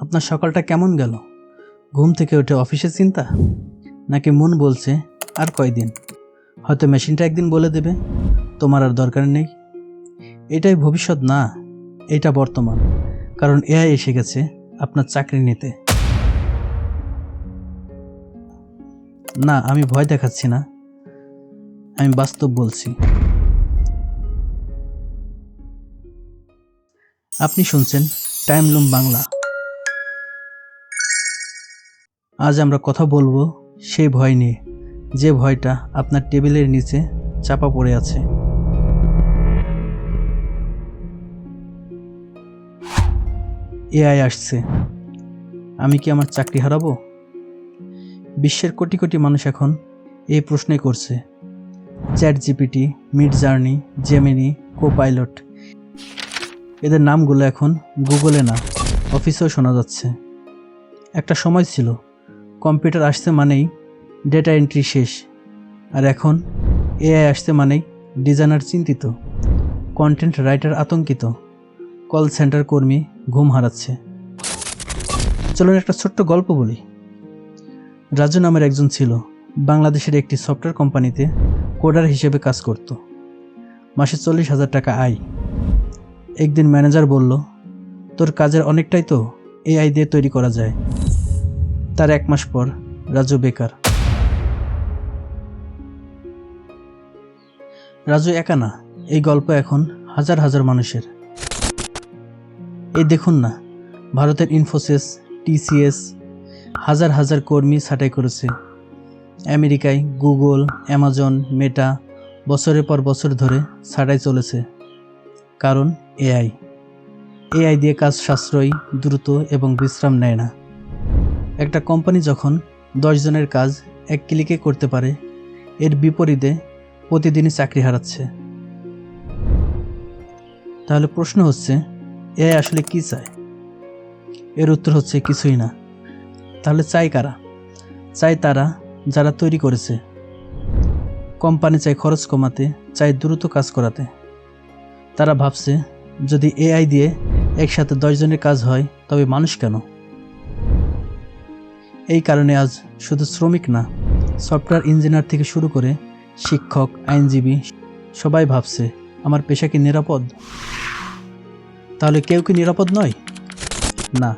আপনার সকালটা কেমন গেল? ঘুম থেকে উঠে অফিসের চিন্তা? নাকি মন বলছে আর কয়দিন? হয়তো মেশিনটা একদিন বলে দেবে, তোমার আর দরকার নেই। এটাই ভবিষ্যৎ না, এটা বর্তমান। কারণ এআই এসে গেছে আপনার চাকরি নিতে। না, আমি ভয় দেখাচ্ছি না। আমি বাস্তব বলছি। আপনি শুনছেন টাইম লুম বাংলা। আজ আমরা কথা বলব সেই ভয় নিয়ে। যে ভয়টা আপনার টেবিলের নিচে চাপা পড়ে আছে। এআই আসছে। আমি কি আমার চাকরি হারাবো? বিশ্বের কোটি কোটি মানুষ এখন এই প্রশ্নই করছে। ChatGPT Midjourney Gemini Copilot এদের নামগুলো এখন গুগলে না, অফিসেও শোনা যাচ্ছে। একটা সময় ছিল কম্পিউটার আসতে মানেই ডেটা এন্ট্রি শেষ। আর এখন এআই আসতে মানেই ডিজাইনার চিন্তিত কন্টেন্ট রাইটার আতঙ্কিত কল সেন্টার কর্মী ঘুম হারাচ্ছে। চলুন একটা ছোট্ট গল্প বলি। রাজু নামের একজন ছিল, বাংলাদেশের একটি সফটওয়্যার কোম্পানিতে কোডার হিসেবে কাজ করত। মাসে চল্লিশ হাজার টাকা আয়। একদিন ম্যানেজার বলল, তোর কাজের অনেকটাই তো এআই দিয়ে তৈরি করা যায়। তার এক মাস পর রাজু বেকার। রাজু একা না, এই গল্প এখন হাজার হাজার মানুষের। এই দেখুন না, ভারতের ইনফোসিস, টিসিএস হাজার হাজার কর্মী ছাঁটাই করেছে। আমেরিকায় গুগল, অ্যামাজন, মেটা বছরের পর বছর ধরে ছাঁটাই চলেছে। কারণ এআই এআই দিয়ে কাজ সাশ্রয়ী, দ্রুত এবং বিশ্রাম নেয় না। একটা কোম্পানি যখন জনের কাজ এক ক্লিকে করতে পারে, এর বিপরীতে প্রতিদিনই চাকরি হারাচ্ছে। তাহলে প্রশ্ন হচ্ছে, এআই আসলে কি চায়? এর উত্তর হচ্ছে কিছুই না। তাহলে চাই কারা? চাই তারা যারা তৈরি করেছে। কোম্পানি চাই খরচ কমাতে চাই দ্রুত কাজ করাতে। তারা ভাবছে, যদি এআই দিয়ে একসাথে দশজনের কাজ হয়, তবে মানুষ কেন? এই কারণে আজ শুধু শ্রমিক না, সফটওয়্যার ইঞ্জিনিয়ার থেকে শুরু করে শিক্ষক, আইনজীবী সবাই ভাবছে, আমার পেশা কি নিরাপদ? তাহলে কেউ কি নিরাপদ নয়? না,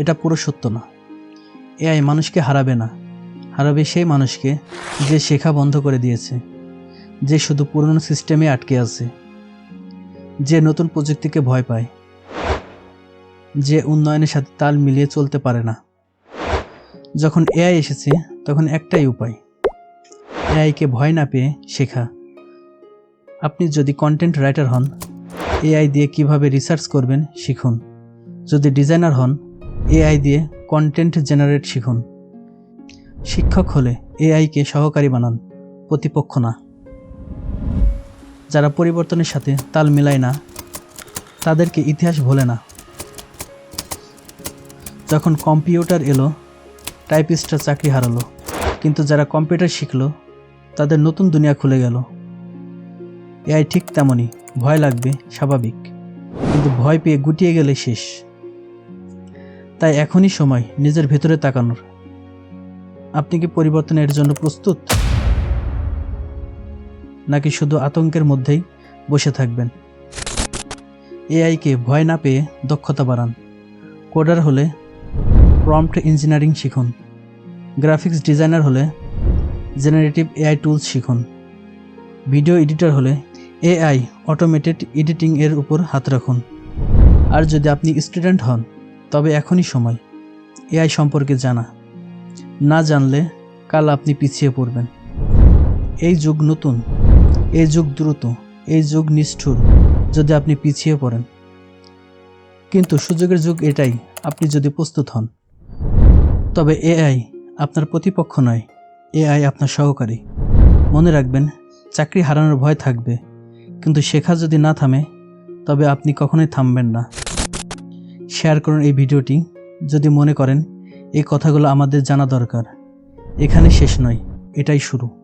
এটা পুরো সত্য না। এআই মানুষকে হারাবে না। হারাবে সেই মানুষকে যে শেখা বন্ধ করে দিয়েছে, যে শুধু পুরনো সিস্টেমে আটকে আছে, যে নতুন প্রযুক্তিকে ভয় পায়, যে উন্নয়নের সাথে তাল মিলিয়ে চলতে পারে না। যখন এআই এসেছে, তখন একটাই উপায়। এআইকে ভয় না পেয়ে শেখা। আপনি যদি কন্টেন্ট রাইটার হন, এআই দিয়ে কীভাবে রিসার্চ করবেন শিখুন। যদি ডিজাইনার হন, এআই দিয়ে কন্টেন্ট জেনারেট শিখুন। শিক্ষক হলে এআইকে সহকারী বানান, প্রতিপক্ষ না। যারা পরিবর্তনের সাথে তাল মেলায় না, তাদেরকে ইতিহাস ভোলে না। যখন কম্পিউটার এলো টাইপিস্টরা চাকরি হারালো। কিন্তু যারা কম্পিউটার শিখলো, তাদের নতুন দুনিয়া খুলে গেল। এআই ঠিক তেমনই, ভয় লাগবে, স্বাভাবিক। কিন্তু ভয় পেয়ে গুটিয়ে গেলে শেষ। তাই এখনই সময় নিজের ভেতরে তাকানোর। আপনি কি পরিবর্তনের জন্য প্রস্তুত? নাকি শুধু আতঙ্কের মধ্যেই বসে থাকবেন? এআইকে ভয় না পেয়ে দক্ষতা বাড়ান। কোডার হলে প্রম্পট ইঞ্জিনিয়ারিং শিখুন। গ্রাফিক্স ডিজাইনার হলে জেনারেটিভ এআই টুলস শিখুন। ভিডিও এডিটর হলে এআই অটোমেটেড এডিটিং এর উপর হাত রাখুন। আর যদি আপনি স্টুডেন্ট হন, তবে এখনই সময়। এআই সম্পর্কে জানা। না জানলে কাল আপনি পিছিয়ে পড়বেন। এই যুগ নতুন, এই যুগ দ্রুত, এই যুগ নিষ্ঠুর, যদি আপনি পিছিয়ে পড়েন। কিন্তু সুযোগের যুগ এটাই, আপনি যদি প্রস্তুত হন। তবে এআই আপনার প্রতিপক্ষ নয়। এআই আপনার সহকারী। মনে রাখবেন, চাকরি হারানোর ভয় থাকবে। কিন্তু শেখা যদি না থামে, তবে আপনি কখনোই থামবেন না। শেয়ার করুন এই ভিডিওটি। যদি মনে করেন, এই কথাগুলো আমাদের জানা দরকার। এখানে শেষ নয়, এটাই শুরু।